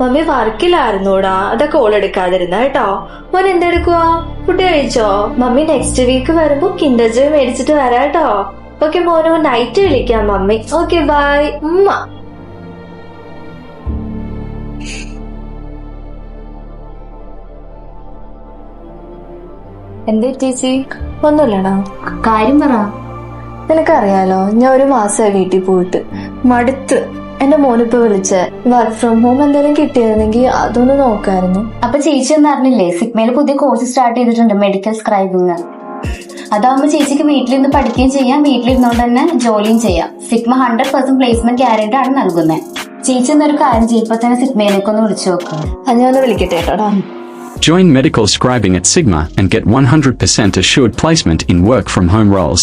Mummy വർക്കിലായിരുന്നൂടാ. അതാ call എടുക്കാതിരുന്ന കേട്ടോ. മോൻ എന്തെടുക്കുവാ ഫുഡ് കഴിച്ചോ? മമ്മി നെക്സ്റ്റ് വീക്ക് വരുമ്പോ കിൻഡർ ജോയ് മേടിച്ചിട്ട് വരാം കേട്ടോ. ഓക്കെ മോനു നൈറ്റ് വിളിക്കാം മമ്മി. ഓക്കെ ബൈ ഉമ്മ. എന്തേ ചേച്ചി? ഒന്നുമില്ലടാ. കാര്യം പറ. നിനക്കറിയാലോ ഞാൻ ഒരു മാസമായി വീട്ടിൽ പോയിട്ട് മടുത്ത്. എന്റെ മോനിപ്പോ വിളിച്ച് വർക്ക് ഫ്രം ഹോം എന്തെങ്കിലും കിട്ടിയിരുന്നെങ്കിൽ അതൊന്ന് നോക്കായിരുന്നു. അപ്പൊ ചേച്ചി ഒന്നും അറിഞ്ഞില്ലേ? സിഗ്മയിൽ പുതിയ കോഴ്സ് സ്റ്റാർട്ട് ചെയ്തിട്ടുണ്ട് മെഡിക്കൽ സ്ക്രൈബിങ് അതാവുമ്പോ ചേച്ചിക്ക് വീട്ടിലിരുന്ന് പഠിക്കുകയും ചെയ്യാം വീട്ടിലിരുന്നോണ്ട് തന്നെ ജോലിയും ചെയ്യാം. Sigma hundred percent placement guarantee ആണ് നൽകുന്നത് ചേച്ചി എന്നൊരു കാര്യം ചെയ്യപ്പോ ഇപ്പൊ തന്നെ സിഗ്മയിലേക്ക് ഒന്ന് വിളിച്ചു നോക്കാം. അത് ഞാൻ ഒന്ന് വിളിക്കട്ടെ കേട്ടോടാ Join medical scribing at Sigma and get 100% assured placement in work from home roles.